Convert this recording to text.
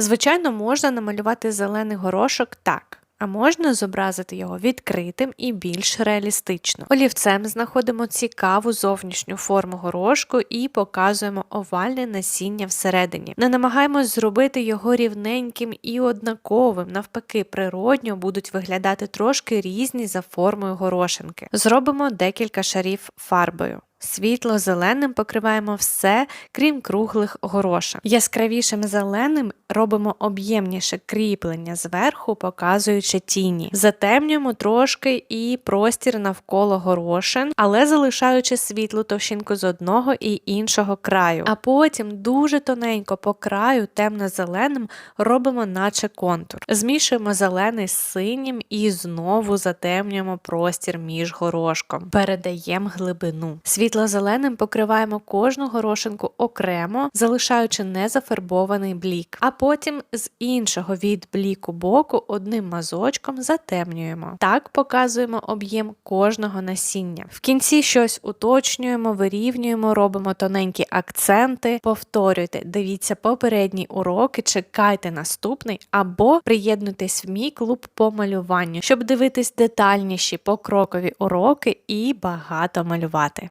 Звичайно, можна намалювати зелений горошок так. А можна зобразити його відкритим і більш реалістично. Олівцем знаходимо цікаву зовнішню форму горошку і показуємо овальне насіння всередині. Не намагаємось зробити його рівненьким і однаковим. Навпаки, природньо будуть виглядати трошки різні за формою горошинки. Зробимо декілька шарів фарбою. Світло-зеленим покриваємо все, крім круглих горошин. Яскравішим зеленим робимо об'ємніше кріплення зверху, показуючи тіні. Затемнюємо трошки і простір навколо горошин, але залишаючи світлу товщинку з одного і іншого краю. А потім дуже тоненько по краю темно-зеленим робимо наче контур. Змішуємо зелений з синім і знову затемнюємо простір між горошком. Передаємо глибину. Світло-зеленим покриваємо кожну горошинку окремо, залишаючи незафарбований блік. А потім з іншого від бліку боку одним мазочком затемнюємо. Так показуємо об'єм кожного насіння. В кінці щось уточнюємо, вирівнюємо, робимо тоненькі акценти. Повторюйте, дивіться попередні уроки, чекайте наступний або приєднуйтесь в мій клуб по малюванню, щоб дивитись детальніші покрокові уроки і багато малювати.